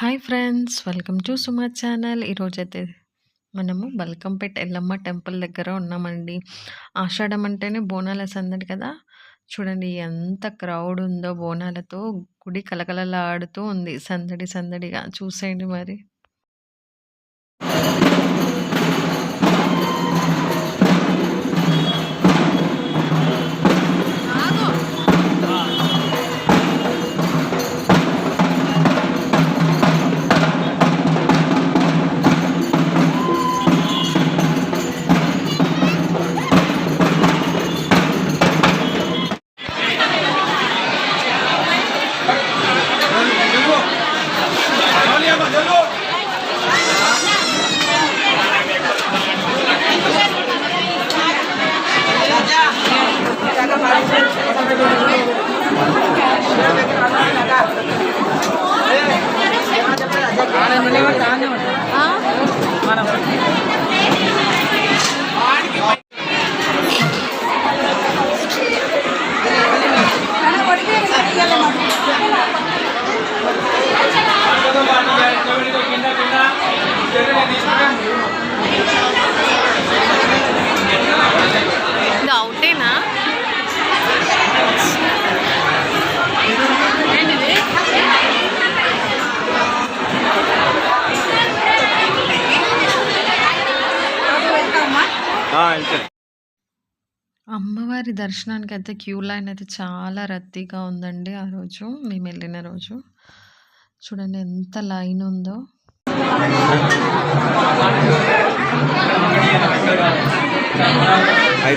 Hi friends welcome to Suma channel. ఈరోజైతే మనము Balkampet Yellamma temple దగ్గర ఉన్నామండి. ఆషాఢం అంటేనే బోనాల సందడి కదా? చూడండి ఎంత క్రౌడ్ ఉందో బోనాలతో గుడి కలకలలాడుతూ ఉంది. సందడి సందడిగా చూసేయండి మరి. మనం అమ్మవారి దర్శనానికి అయితే క్యూ లైన్ అయితే చాలా రద్దీగా ఉందండి ఆ రోజు మేము వెళ్ళిన రోజు చూడండి ఎంత లైన్ ఉందో I